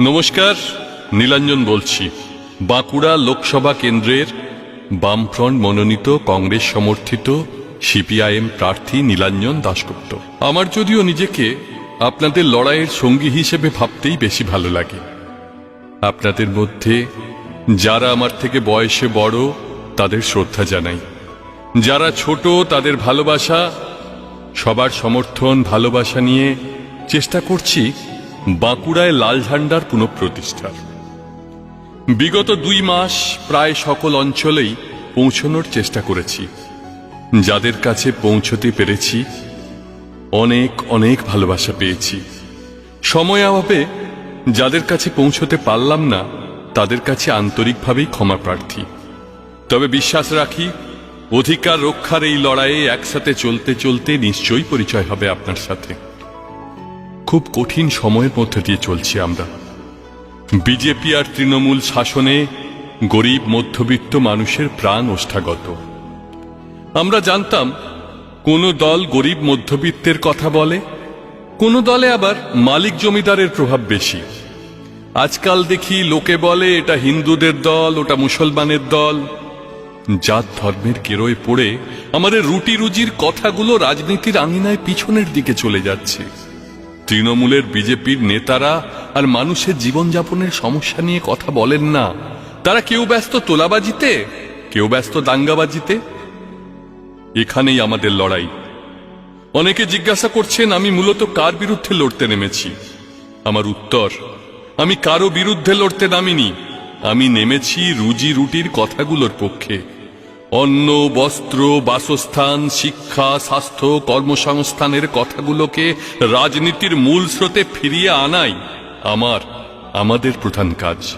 নমস্কার, নীলাঞ্জন বলছি। বাঁকুড়া লোকসভা কেন্দ্রের বামফ্রন্ট মনোনীত কংগ্রেস সমর্থিত সিপিআইএম প্রার্থী নীলাঞ্জন দাশগুপ্ত। আমার যদিও নিজেকে আপনাদের লড়াইয়ের সঙ্গী হিসেবে ভাবতেই বেশি ভালো লাগে। আপনাদের মধ্যে যারা আমার থেকে বয়সে বড়, তাদের শ্রদ্ধা জানাই। যারা ছোট, তাদের ভালোবাসা, সবার সমর্থন, ভালোবাসা নিয়ে চেষ্টা করছি বাঁকুড়ায় লাল ঝান্ডার পুনঃপ্রতিষ্ঠার। বিগত দুই মাস প্রায় সকল অঞ্চলেই পৌঁছানোর চেষ্টা করেছি। যাদের কাছে পৌঁছতে পেরেছি, অনেক অনেক ভালোবাসা পেয়েছি। সময় অভাবে যাদের কাছে পৌঁছতে পারলাম না, তাদের কাছে আন্তরিকভাবেই ক্ষমা প্রার্থী। তবে বিশ্বাস রাখি, অধিকার রক্ষার এই লড়াইয়ে একসাথে চলতে চলতে নিশ্চয়ই পরিচয় হবে আপনার সাথে। খুব কঠিন সময়ের মধ্যে দিয়ে চলছি আমরা। বিজেপি আর তৃণমূল শাসনে গরিব, মধ্যবিত্ত মানুষের প্রাণ ওষ্ঠাগত। আমরা জানতাম, কোন দল গরিব, মধ্যবিত্তের কথা বলে, কোন দলে আবার মালিক জমিদারের প্রভাব বেশি। আজকাল দেখি লোকে বলে, এটা হিন্দুদের দল, ওটা মুসলমানের দল। জাত ধর্মের কেরোয় পড়ে আমাদের রুটি রুজির কথাগুলো রাজনীতির আঙিনায় পিছনের দিকে চলে যাচ্ছে। তৃণমূলের বিজেপির নেতারা আর মানুষের জীবনযাপনের সমস্যা নিয়ে কথা বলেন না। তারা কেউ ব্যস্ত তোলাবাজিতে, কেউ ব্যস্ত দাঙ্গাবাজিতে? এখানেই আমাদের লড়াই। অনেকে জিজ্ঞাসা করছেন, আমি মূলত কার বিরুদ্ধে লড়তে নেমেছি? আমার উত্তর, আমি কারও বিরুদ্ধে লড়তে নামিনি। আমি নেমেছি রুজি রুটির কথাগুলোর পক্ষে। অন্ন, বস্ত্র, বাসস্থান, শিক্ষা, স্বাস্থ্য, কর্মসংস্থানের কথাগুলোকে রাজনীতির মূল স্রোতে ফিরিয়ে আনাই আমার, আমাদের প্রধান কাজ।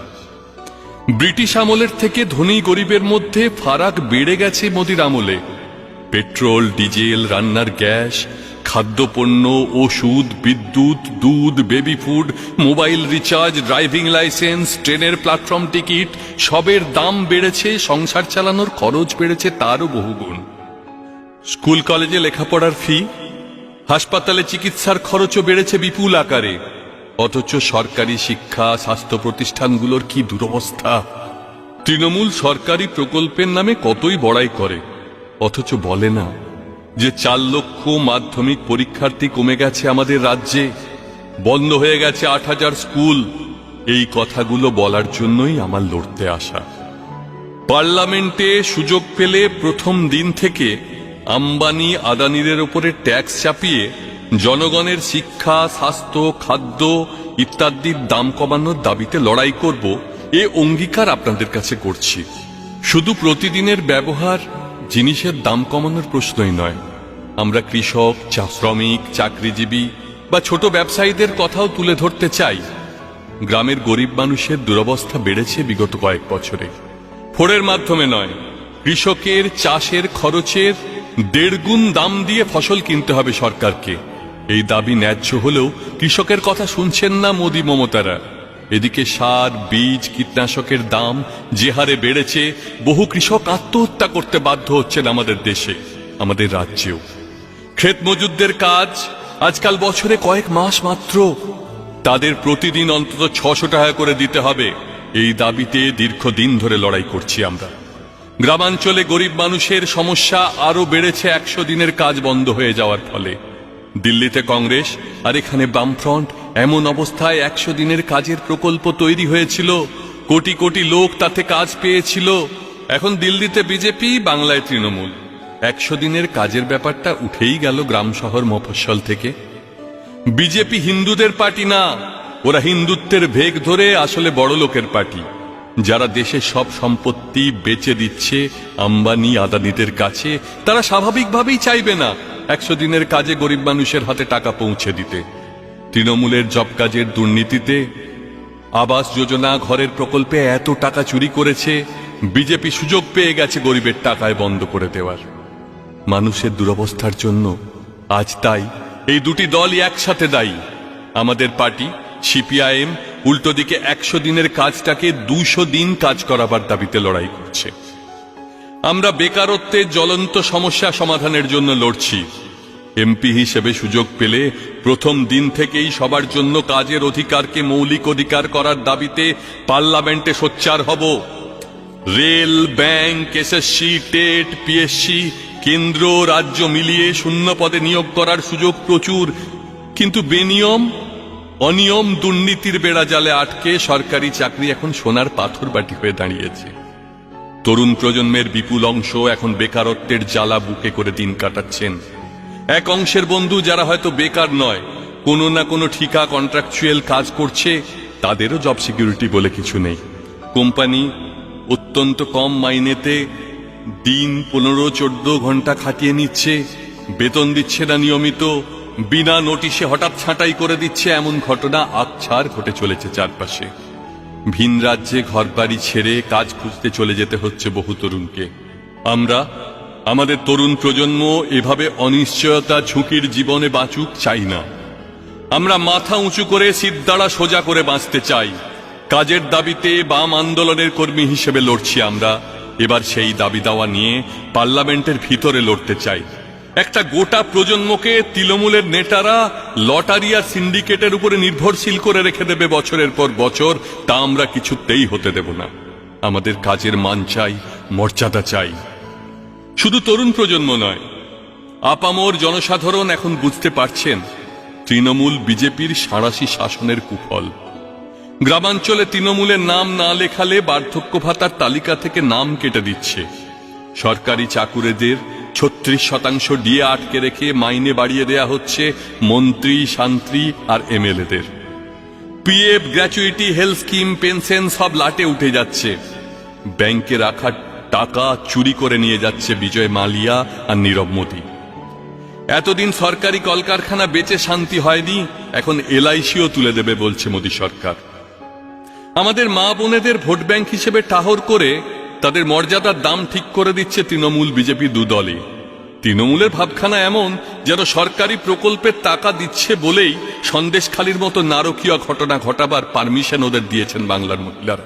ব্রিটিশ আমলের থেকে ধনী গরিবের মধ্যে ফারাক বেড়ে গেছে মোদির আমলে। পেট্রোল, ডিজেল, রান্নার গ্যাস, খাদ্যপণ্য, ওষুধ, বিদ্যুৎ, দুধ, baby food, mobile recharge, driving licence, ট্রেনের প্ল্যাটফর্ম টিকিট, সবের দাম বেড়েছে, সংসার চালানোর খরচ বেড়েছে, তারও বহুগুণ। স্কুল কলেজে লেখাপড়ার ফি? হাসপাতালে চিকিৎসার খরচও বেড়েছে বিপুল আকারে। অথচ সরকারি শিক্ষা, স্বাস্থ্য প্রতিষ্ঠানগুলোর কি দুরবস্থা? তৃণমূল সরকারি প্রকল্পের নামে কতই বড়াই করে? অথচ বলে না যে চার লক্ষ মাধ্যমিক পরীক্ষার্থী কমে গেছে আমাদের রাজ্যে। বন্ধ হয়ে গেছে আট হাজার স্কুল। এই কথাগুলো বলার জন্যই আমার লড়তে আসা। পার্লামেন্টে সুযোগ পেলে প্রথম দিন থেকে আম্বানি আদানিদের ওপরে ট্যাক্স চাপিয়ে জনগণের শিক্ষা, স্বাস্থ্য, খাদ্য ইত্যাদির দাম কমানোর দাবিতে লড়াই করব, এ অঙ্গীকার আপনাদের কাছে করছি। শুধু প্রতিদিনের ব্যবহার জিনিসের দাম কমানোর প্রশ্নই নয়। আমরা কৃষক, চা শ্রমিক, চাকরিজীবী বা ছোট ব্যবসায়ীদের কথাও তুলে ধরতে চাই। গ্রামের গরিব মানুষের দুরবস্থা বেড়েছে বিগত কয়েক বছরে। ফোড়ের মাধ্যমে নয়, কৃষকের চাষের খরচের দেড় গুণ দাম দিয়ে ফসল কিনতে হবে সরকারকে। এই দাবি ন্যায্য হলেও কৃষকের কথা শুনছেন না মোদি মমতারা। এদিকে সার, বীজ, কীটনাশকের দাম যে হারে বেড়েছে, বহু কৃষক আত্মহত্যা করতে বাধ্য হচ্ছেন আমাদের দেশে, আমাদের রাজ্যেও। ক্ষেত মজুদদের কাজ, আজকাল বছরে কয়েক মাস মাত্র। তাদের প্রতিদিন অন্তত ছশো টাকা করে দিতে হবে। এই দাবিতে দীর্ঘদিন ধরে লড়াই করছি আমরা। গ্রামাঞ্চলে গরিব মানুষের সমস্যা আরও বেড়েছে একশো দিনের কাজ বন্ধ হয়ে যাওয়ার ফলে। দিল্লিতে কংগ্রেস আর এখানে বামফ্রন্ট এমন অবস্থায় একশো দিনের কাজের প্রকল্প তৈরি হয়েছিল। কোটি কোটি লোক তাতে কাজ পেয়েছিল। এখন দিল্লিতে বিজেপি, বাংলায় তৃণমূল। একশো দিনের কাজের ব্যাপারটা উঠেই গেল গ্রাম শহর মফস্বল থেকে। বিজেপি হিন্দুদের পার্টি না। ওরা হিন্দুত্বের ভেগ ধরে আসলে বড় লোকের পার্টি। যারা দেশের সব সম্পত্তি বেচে দিচ্ছে, আম্বানি, আদানিদের কাছে, তারা স্বাভাবিকভাবেই চাইবে না একশো দিনের কাজে গরিব মানুষের হাতে টাকা পৌঁছে দিতে। তৃণমূলের জব কাজের দুর্নীতিতে আবাস যোজনা ঘরের প্রকল্পে এত টাকা চুরি করেছে, বিজেপি সুযোগ পেয়ে গেছে গরিবের টাকায় বন্ধ করে দেওয়ার। মানুষের দুরবস্থার জন্য আজ তাই এই দুটি দলই একসাথে দায়ী। আমাদের পার্টি, সিপিআইএম, উল্টো দিকে একশো দিনের কাজটাকে দুশো দিন কাজ করাবার দাবিতে লড়াই করছে। আমরা বেকারত্বের জ্বলন্ত সমস্যা সমাধানের জন্য লড়ছি। এমপি হিসেবে সুযোগ পেলে প্রথম দিন থেকেই সবার জন্য কাজের অধিকারকে মৌলিক অধিকার করার দাবিতে পার্লামেন্টে সোচ্চার হব। Rail, bank SSC TET PSC কেন্দ্র, রাজ্য মিলিয়ে শূন্য পদে নিয়োগ করার সুযোগ প্রচুর। কিন্তু বেনিয়ম? অনিয়ম দুর্নীতির বেড়া জালে আটকে সরকারি চাকরি এখন সোনার পাথর বাটি হয়ে দাঁড়িয়েছে। তরুণ প্রজন্মের বিপুল অংশ এখন বেকারত্বের জ্বালা বুকে করে দিন কাটাচ্ছেন। এক অংশের বন্ধু যারা হয়তো বেকার নয়, কোনো না কোনো ঠিকা কন্ট্রাকচুয়াল কাজ করছে, তাদেরও জব সিকিউরিটি বলে কিছু নেই। কোম্পানি অত্যন্ত কম মাইনেতে দিন পনেরো, চোদ্দ ঘণ্টা খাটিয়ে নিচ্ছে, বেতন দিচ্ছে না নিয়মিত, বিনা নোটিশে হঠাৎ ছাঁটাই করে দিচ্ছে, এমন ঘটনা আচ্ছার ঘটে চলেছে চারপাশে। ভিন রাজ্যে ঘরবাড়ি ছেড়ে কাজ খুঁজতে চলে যেতে হচ্ছে বহু তরুণকে। আমরা আমাদের তরুণ প্রজন্ম এভাবে অনিশ্চয়তা ঝুঁকির জীবনে বাঁচুক চাই না। আমরা মাথা উঁচু করে সিদ্ধারা সোজা করে বাঁচতে চাই। কাজের দাবিতে বাম আন্দোলনের কর্মী হিসেবে লড়ছি আমরা। এবার সেই দাবি দাওয়া নিয়ে পার্লামেন্টের ভিতরে লড়তে চাই। একটা গোটা প্রজন্মকে তৃণমূলের নেতারা লটারি আর সিন্ডিকেটের উপরে নির্ভরশীল করে রেখে দেবে বছরের পর বছর, তা আমরা কিছুতেই হতে দেব না। আমাদের কাজের মান চাই, মর্যাদা চাই। শুধু তরুণ প্রজন্ম নয়, আপামোর জনসাধারণ এখন বুঝতে পারছেন, তৃণমূল বিজেপির সাঁড়াশি শাসনের কুফল। গ্রামাঞ্চলে তৃণমূলের নাম না লেখালে বার্ধক্য ভাতার তালিকা থেকে নাম কেটে দিচ্ছে। সরকারি চাকুরেদের ছত্রিশ শতাংশ ডিএ আটকে রেখে মাইনে বাড়িয়ে দেয়া হচ্ছে মন্ত্রী, শান্ত্রী আর এমএলএদের। PF, gratuity, health scheme, pension সব লাটে উঠে যাচ্ছে। ব্যাংকে রাখা টাকা চুরি করে নিয়ে যাচ্ছে বিজয় মালিয়া আর নীরব মোদী। এতদিন সরকারি কলকারখানা বেচে শান্তি হয়নি, এখন এলআইসিও তুলে দেবে বলছে মোদী সরকার। আমাদের মা বোনেদের ভোট ব্যাংক হিসেবে টাহর করে তাদের মর্যাদার দাম ঠিক করে দিচ্ছে তৃণমূল বিজেপি দুদলে তৃণমূলের ভাবখানা এমন যেন সরকারি প্রকল্পের টাকা দিচ্ছে বলেই সন্দেশখালির মতো নারকীয় ঘটনা ঘটাবার পারমিশন ওদের দিয়েছেন বাংলার মহিলারা।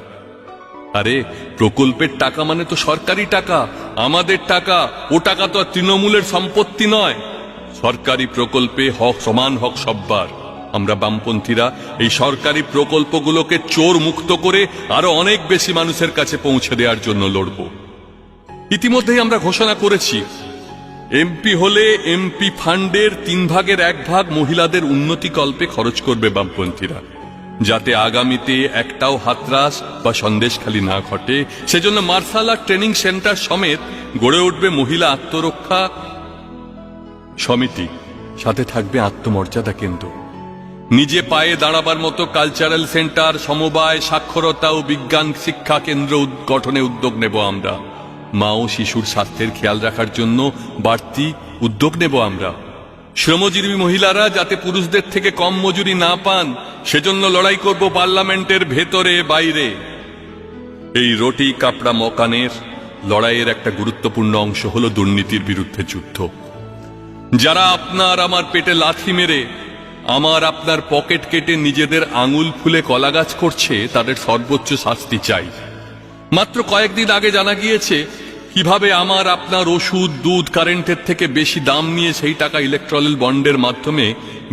আরে, প্রকল্পের টাকা মানে তো সরকারি টাকা। আমাদের টাকা, ও টাকা তো তৃণমূলের সম্পত্তি নয়। সরকারি প্রকল্পে হক, সমান হক সব্বার। আমরা বামপন্থীরা এই সরকারি প্রকল্পগুলোকে চোর মুক্ত করে আরও অনেক বেশি মানুষের কাছে পৌঁছে দেওয়ার জন্য লড়ব। ইতিমধ্যেই আমরা ঘোষণা করেছি, এমপি হলে এমপি ফান্ডের তিন ভাগের এক ভাগ মহিলাদের উন্নতি কল্পে খরচ করবে বামপন্থীরা। যাতে আগামীতে একটাও হাতরাস বা সন্দেশখালি না ঘটে। সেজন্য মার্শাল আর্ট ট্রেনিং সেন্টার সমেত গড়ে উঠবে মহিলা আত্মরক্ষা সমিতি। সাথে থাকবে আত্মমর্যাদা কেন্দ্র। নিজে পায়ে দাঁড়াবার মতো কালচারাল সেন্টার, সমবায়, সাক্ষরতা ও বিজ্ঞান শিক্ষা কেন্দ্র গঠনে উদ্যোগ নেব আমরা। মা ও শিশুর স্বাস্থ্যের খেয়াল রাখার জন্য বাড়তি উদ্যোগ নেব আমরা। শ্রমজীবী মহিলারা যাতে পুরুষদের থেকে কম মজুরি না পান, সেজন্য লড়াই করব পার্লামেন্টের ভেতরে বাইরে। এই রোটি কাপড়া মকানের লড়াইয়ের একটা গুরুত্বপূর্ণ অংশ হল দুর্নীতির বিরুদ্ধে যুদ্ধ। যারা আপনার আমার পেটে লাথি মেরে, আমার আপনার পকেট কেটে নিজেদের আঙুল ফুলে কলাগাছ করছে, তাদের সর্বোচ্চ শাস্তি চাই। মাত্র কয়েকদিন আগে জানা গিয়েছে কীভাবে আমার আপনার ওষুধ, দুধ, কারেন্টের থেকে বেশি দাম নিয়ে সেই টাকা ইলেকট্রাল বন্ডের মাধ্যমে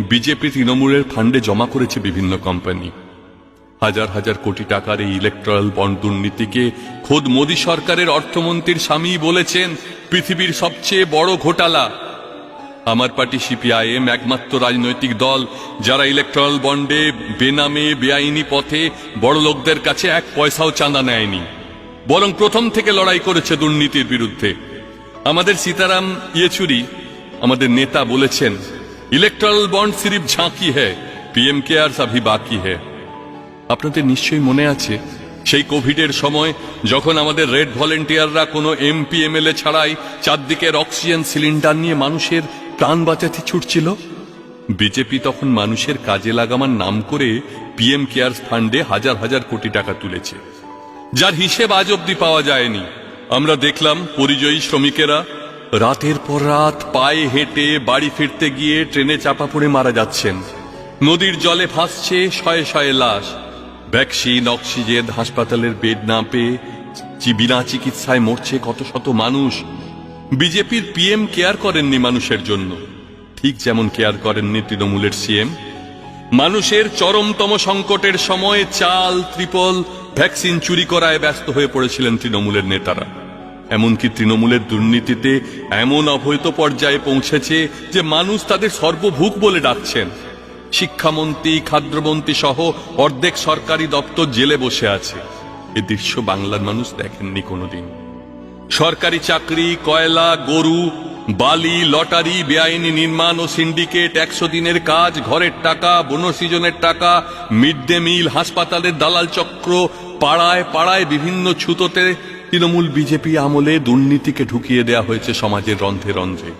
বিজেপি তৃণমূলের ফান্ডে জমা করেছে বিভিন্ন কোম্পানি। হাজার হাজার কোটি টাকার এই ইলেকট্রাল বন্ড দুর্নীতিকে খোদ মোদী সরকারের অর্থমন্ত্রীর স্বামী বলেছেন, পৃথিবীর সবচেয়ে বড় ঘোটালা। আমার পার্টি সিপিআইএম একমাত্র রাজনৈতিক দল, যারা ইলেকট্রাল বন্ডে বেনামে, বেআইনি পথে বড় লোকদের কাছে এক পয়সাও চাঁদা নেয়নি। বরং প্রথম থেকে লড়াই করেছে দুর্নীতির বিরুদ্ধে। আমাদের সীতারাম ইয়েচুরি, আমাদের নেতা বলেছেন, ইলেকট্রাল বন্ড সিরিফ ঝাঁকি হ্যায় পিএম কেয়ার আভি বাকি হ্যায়। আপনাদের নিশ্চয়ই মনে আছে, সেই কোভিডের সময় যখন আমাদের রেড ভলেন্টিয়াররা কোনো এমপি, এমএলএ ছাড়াই চারদিকের অক্সিজেন সিলিন্ডার নিয়ে মানুষের প্রাণ বাঁচাতে ছুটছিল, বিজেপি তখন মানুষের কাজে লাগামার নাম করে পিএম কেয়ার ফান্ডে হাজার হাজার কোটি টাকা তুলেছে। যার হিসেব আজ অব্দি পাওয়া যায়নি। আমরা দেখলাম পরিযায়ী শ্রমিকেরা রাতের পর রাত পায়ে হেঁটে বাড়ি ফিরতে গিয়ে ট্রেনে চাপা পড়ে মারা যাচ্ছেন। নদীর জলে ভাসছে শয়ে শয়ে লাশ। ভ্যাকসিন অক্সিজেন, হাসপাতালের বেড না পেয়ে বিনা চিকিৎসায় মরছে কত শত মানুষ। বিজেপির পিএম কেয়ার করেননি মানুষের জন্য। ঠিক যেমন কেয়ার করেননি তৃণমূলের সিএম। মানুষের চরমতম সংকটের সময় চাল, ত্রিপল ভ্যাকসিন চুরি করায় ব্যস্ত হয়ে পড়েছিলেন তৃণমূলের নেতারা। এমনকি তৃণমূলের দুর্নীতিতে এমন অবৈধ পর্যায়ে পৌঁছেছে যে মানুষ তাদের সর্বভূক বলে ডাকছেন। শিক্ষামন্ত্রী, খাদ্যমন্ত্রী সহ অর্ধেক সরকারি দপ্তর জেলে বসে আছে। এ দৃশ্য বাংলার মানুষ দেখেননি কোনোদিন। সরকারি চাকরি, কয়লা, গরু, বালি, লটারি, বেআইনি নির্মাণ ও সিন্ডিকেট, একশো দিনের কাজ, ঘরের টাকা বনসৃজনের টাকা, মিড ডে মিল, হাসপাতালের দালাল চক্র পাড়ায় পাড়ায় বিভিন্ন ছুতোতে তৃণমূল বিজেপি আমলে দুর্নীতিকে ঢুকিয়ে দেয়া হয়েছে সমাজের রন্ধ্রে রন্ধ্রে।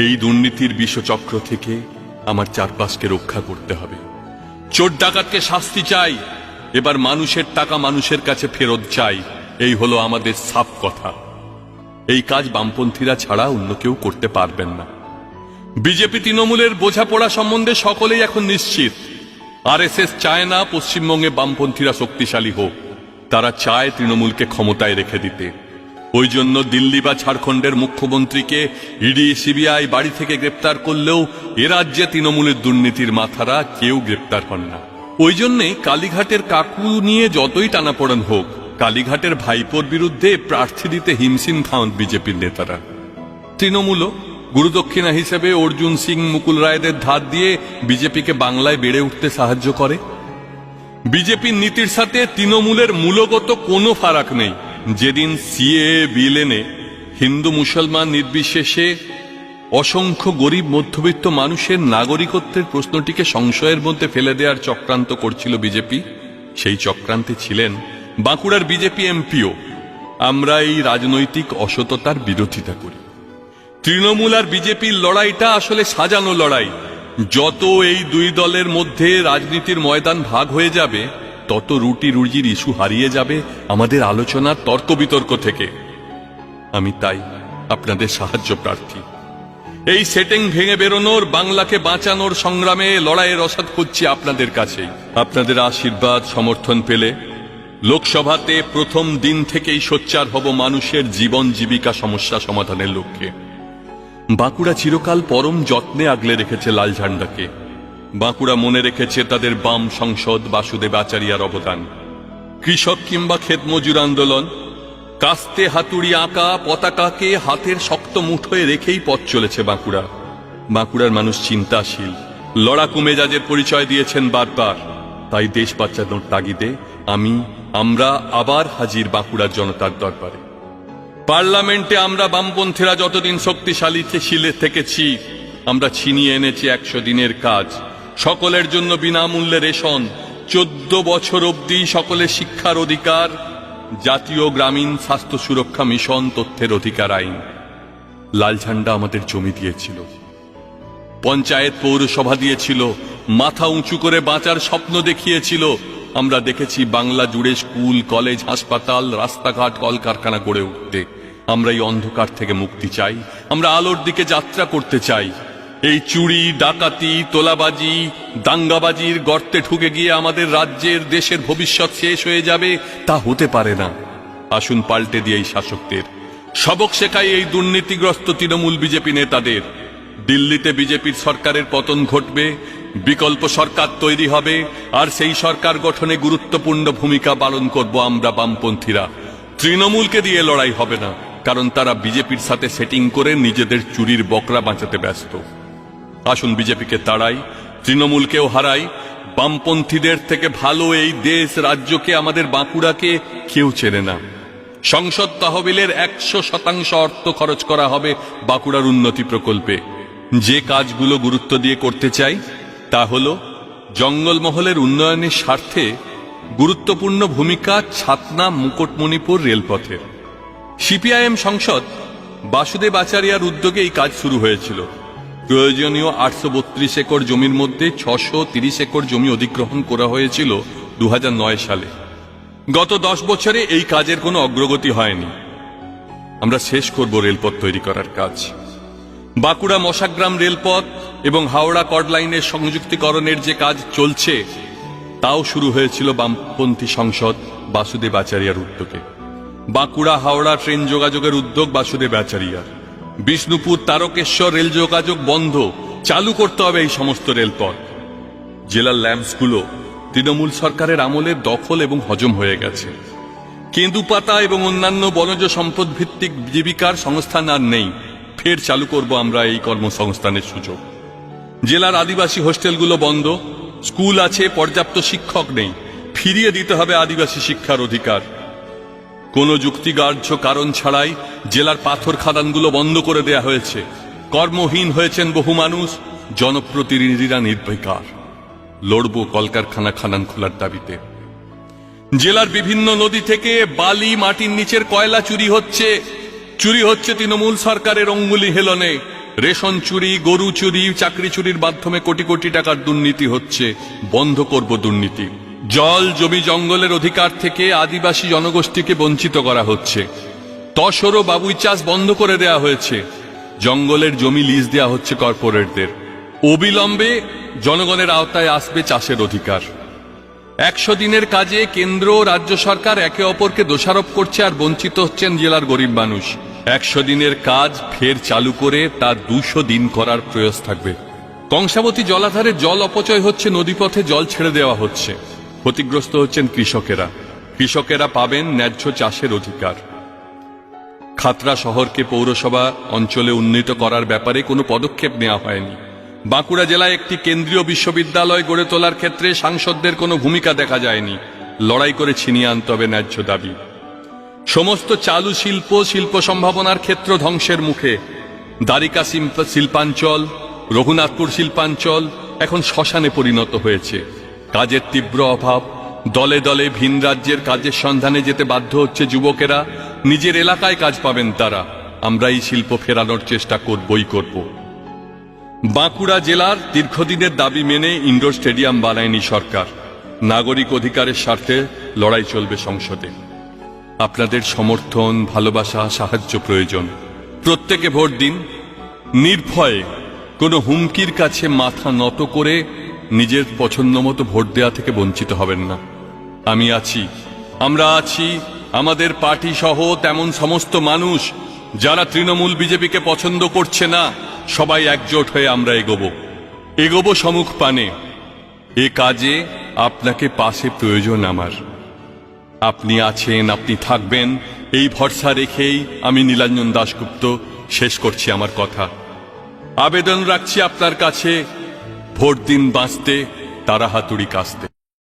এই দুর্নীতির বিষচক্র থেকে আমার চারপাশকে রক্ষা করতে হবে। চোর ডাকাতকে শাস্তি চাই। এবার মানুষের টাকা মানুষের কাছে ফেরত চাই। এই হলো আমাদের সাফ কথা। এই কাজ বামপন্থীরা ছাড়া অন্য কেউ করতে পারবেন না। বিজেপি তৃণমূলের বোঝাপড়া সম্বন্ধে সকলেই এখন নিশ্চিত। আরএসএস চায় না পশ্চিমবঙ্গে বামপন্থীরা শক্তিশালী হোক। তারা চায় তৃণমূলকে ক্ষমতায় রেখে দিতে। ওই জন্য দিল্লি বা ঝাড়খণ্ডের মুখ্যমন্ত্রীকে ইডি, সিবিআই বাড়ি থেকে গ্রেপ্তার করলেও এ রাজ্যে তৃণমূলের দুর্নীতির মাথারা কেউ গ্রেপ্তার হন না। ওই জন্যে কালীঘাটের কাকু নিয়ে যতই টানাপোড়েন হোক, কালীঘাটের ভাইপোর বিরুদ্ধে প্রার্থী দিতে হিমশিম খাওয়ান বিজেপির নেতারা। তৃণমূলও গুরুদক্ষিণা হিসেবে অর্জুন সিং মুকুল রায়দের ধার দিয়ে বিজেপিকে বাংলায় বেড়ে উঠতে সাহায্য করে। বিজেপির নীতির সাথে তৃণমূলের মূলগত কোনো ফারাক নেই। যেদিন সিএ বিল এনে হিন্দু মুসলমান নির্বিশেষে অসংখ্য গরিব মধ্যবিত্ত মানুষের নাগরিকত্বের প্রশ্নটিকে সংশয়ের মধ্যে ফেলে দেওয়ার চক্রান্ত করছিল বিজেপি, সেই চক্রান্তে ছিলেন বাঁকুড়ার বিজেপি এমপিও। আমরা এই রাজনৈতিক অসততার বিরোধিতা করি। তৃণমূল আর বিজেপির লড়াইটা আসলে সাজানো লড়াই। যত এই দুই দলের মধ্যে রাজনীতির ময়দান ভাগ হয়ে যাবে, তত রুটি রুজির ইস্যু হারিয়ে যাবে আমাদের আলোচনার তর্ক বিতর্ক থেকে। আমি তাই আপনাদের সাহায্য প্রার্থী। এই সেটিং ভেঙে বেরোনোর, বাংলাকে বাঁচানোর সংগ্রামে লড়াইয়ের রসাদ খুঁজছি আপনাদের কাছেই। আপনাদের আশীর্বাদ, সমর্থন পেলে লোকসভাতে প্রথম দিন থেকেই সোচ্চার হব মানুষের জীবন জীবিকা সমস্যা সমাধানের লক্ষ্যে। বাঁকুড়া চিরকাল পরম যত্নে আগলে রেখেছে লাল ঝান্ডাকে। বাঁকুড়া মনে রেখেছে তাদের বাম সংসদ বাসুদেব আচারিয়ার অবদান। কৃষক কিংবা ক্ষেত মজুর আন্দোলন, কাস্তে হাতুড়ি আঁকা পতাকাকে হাতের শক্ত মুঠোয় রেখেই পথ চলেছে বাঁকুড়া। বাঁকুড়ার মানুষ চিন্তাশীল, লড়াকু মেজাজের পরিচয় দিয়েছেন বারবার। তাই দেশ বাঁচানোর তাগিদে আমি, আমরা আবার হাজির বাঁকুড়ার জনতার দরবারে। পার্লামেন্টে আমরা বামপন্থীরা যতদিন শক্তিশালী শিলে থেকেছি, আমরা ছিনিয়ে এনেছি একশো দিনের কাজ। সকলের জন্য বিনামূল্যে রেশন। চোদ্দ বছর অবধি সকলের শিক্ষার অধিকার, জাতীয় গ্রামীণ স্বাস্থ্য সুরক্ষা মিশন তথ্যের অধিকার আইন। লাল ঝান্ডা আমাদের জমি দিয়েছিল। পঞ্চায়েত পৌরসভা দিয়েছিল। মাথা উঁচু করে বাঁচার স্বপ্ন দেখিয়েছিল। আমরা দেখেছি বাংলা জুড়ে স্কুল, কলেজ, হাসপাতাল, রাস্তাঘাট, কলকারখানা গড়ে উঠতে। আমরা এই অন্ধকার থেকে মুক্তি চাই। আমরা আলোর দিকে যাত্রা করতে চাই। এই চুরি, ডাকাতি, তোলাবাজি, দাঙ্গাবাজির গর্তে ঢুকে গিয়ে আমাদের রাজ্যের, দেশের ভবিষ্যৎ শেষ হয়ে যাবে, তা হতে পারে না। আসুন পাল্টে দিয়ে এই শাসকদের। সবক শেখাই এই দুর্নীতিগ্রস্ত তৃণমূল বিজেপি নেতাদের। দিল্লিতে বিজেপির সরকারের পতন ঘটবে, বিকল্প সরকার তৈরি হবে, আর সেই সরকার গঠনে গুরুত্বপূর্ণ ভূমিকা পালন করব আমরা বামপন্থীরা। তৃণমূলকে দিয়ে লড়াই হবে না। কারণ তারা বিজেপির সাথে সেটিং করে নিজেদের চুরির বকরা বাঁচাতে ব্যস্ত। আসুন বিজেপিকে তাড়াই, তৃণমূলকেও হারাই, বামপন্থীদের থেকে ভালো এই দেশ রাজ্যকে, আমাদের বাঁকুড়াকে কেউ চেনে না। সংসদ তহবিলের একশো শতাংশ অর্থ খরচ করা হবে বাঁকুড়ার উন্নতি প্রকল্পে। যে কাজগুলো গুরুত্ব দিয়ে করতে চাই, তা হল জঙ্গলমহলের উন্নয়নের স্বার্থে গুরুত্বপূর্ণ ভূমিকা ছাতনা মুকুটমণিপুর রেলপথের। সিপিআইএম সংসদ বাসুদেব আচারিয়ার উদ্যোগে এই কাজ শুরু হয়েছিল। প্রয়োজনীয় আটশো বত্রিশ একর জমির মধ্যে ছশো তিরিশ একর জমি অধিগ্রহণ করা হয়েছিল দু হাজার নয় সালে। গত দশ বছরে এই কাজের কোনো অগ্রগতি হয়নি। আমরা শেষ করব রেলপথ তৈরি করার কাজ। বাঁকুড়া মশাগ্রাম রেলপথ এবং হাওড়া কড লাইনের সংযুক্তিকরণের যে কাজ চলছে, তাও শুরু হয়েছিল বামপন্থী সংসদ বাসুদেব আচারিয়ার উদ্যোগে। বাঁকুড়া হাওড়া ট্রেন যোগাযোগের উদ্যোগ বাসুদেব আচারিয়ার। বিষ্ণুপুর তারকেশ্বর রেল যোগাযোগ বন্ধ। চালু করতে হবে এই সমস্ত রেলপথ। জেলার ল্যাম্পসগুলো তৃণমূল সরকারের আমলে দখল এবং হজম হয়ে গেছে। কেন্দুপাতা এবং অন্যান্য বনজ সম্পদ ভিত্তিক জীবিকার সংস্থান আর নেই। ফের চালু করব আমরা এই কর্মসংস্থানের সুযোগ। জেলার আদিবাসী হোস্টেলগুলো বন্ধ। স্কুল আছে, পর্যাপ্ত শিক্ষক নেই। ফিরিয়ে দিতে হবে আদিবাসী শিক্ষার অধিকার। কোনো যুক্তিগ্রাহ্য কারণ ছাড়াই জেলার পাথর খাদানগুলো বন্ধ করে দেয়া হয়েছে। কর্মহীন হয়েছেন বহু মানুষ, জনপ্রতিনিধিরা নির্বিকার। লড়ব কলকারখানা খানান খোলার দাবিতে। জেলার বিভিন্ন নদী থেকে বালি মাটির নিচের কয়লা চুরি হচ্ছে। চুরি হচ্ছে তৃণমূল সরকারের অঙ্গুলি হেলনে। রেশন চুরি, গরু চুরি, চাকরি চুরির মাধ্যমে কোটি কোটি টাকার দুর্নীতি হচ্ছে। বন্ধ করব দুর্নীতি। জল জমি জঙ্গলের অধিকার থেকে আদিবাসী জনগোষ্ঠীকে বঞ্চিত করা হচ্ছে। তসর ও বাবুই চাষ বন্ধ করে দেয়া হয়েছে। জঙ্গলের জমি লিজ দেয়া হচ্ছে কর্পোরেটদের। অবিলম্বে জনগণের আওতায় আসবে চাষের অধিকার। একশো দিনের কাজে কেন্দ্র ও রাজ্য সরকার একে অপরকে দোষারোপ করছে আর বঞ্চিত হচ্ছেন জেলার গরিব মানুষ। একশো দিনের কাজ ফের চালু করে তা দুশো দিন করার প্রয়াস থাকবে। কংসাবতী জলাধারে জল অপচয় হচ্ছে, নদীপথে জল ছেড়ে দেওয়া হচ্ছে। ক্ষতিগ্রস্ত হচ্ছেন কৃষকেরা। কৃষকেরা পাবেন ন্যায্য চাষের অধিকার। খাতড়া শহরকে পৌরসভা অঞ্চলে উন্নীত করার ব্যাপারে কোনো পদক্ষেপ নেওয়া হয়নি। বাঁকুড়া জেলায় একটি কেন্দ্রীয় বিশ্ববিদ্যালয় গড়ে তোলার ক্ষেত্রে সাংসদদের কোনো ভূমিকা দেখা যায়নি। লড়াই করে ছিনিয়ে আনতে হবে ন্যায্য দাবি। সমস্ত চালু শিল্প শিল্প সম্ভাবনার ক্ষেত্র ধ্বংসের মুখে। দ্বারিকা শিল্পাঞ্চল, রঘুনাথপুর শিল্পাঞ্চল এখন শ্মশানে পরিণত হয়েছে। কাজের তীব্র অভাব, দলে দলে ভিন রাজ্যের কাজের সন্ধানে যেতে বাধ্য হচ্ছে যুবকেরা, নিজের এলাকায় কাজ পাবেন তারা। আমরা এই শিল্প ফেরানোর চেষ্টা করবই করব। বাঁকুড়া জেলার দীর্ঘদিনের দাবি মেনে ইনডোর স্টেডিয়াম বানায়নি সরকার। নাগরিক অধিকারের স্বার্থে লড়াই চলবে সংসদে। আপনাদের সমর্থন, ভালোবাসা, সাহায্য প্রয়োজন। প্রত্যেকে ভোট দিন। নির্ভয়ে কোনো হুমকির কাছে মাথা নত করে নিজের পছন্দ মতো ভোট দেওয়া থেকে বঞ্চিত হবেন না। আমি আছি, আমরা আছি, আমাদের পার্টি সহ তেমন সমস্ত মানুষ যারা তৃণমূল বিজেপিকে পছন্দ করছে না, সবাই একজোট হয়ে আমরা এগোবো। এগোবো সম্মুখ পানে। এ কাজে আপনাকে পাশে প্রয়োজন আমার। আপনি আছেন, আপনি থাকবেন, এই ভরসা রেখেই আমি নীলাঞ্জন দাশগুপ্ত শেষ করছি আমার কথা। আবেদন রাখছি আপনার কাছে ভোট দিন বাঁচতে তারা হাতুড়ি কাস্তে।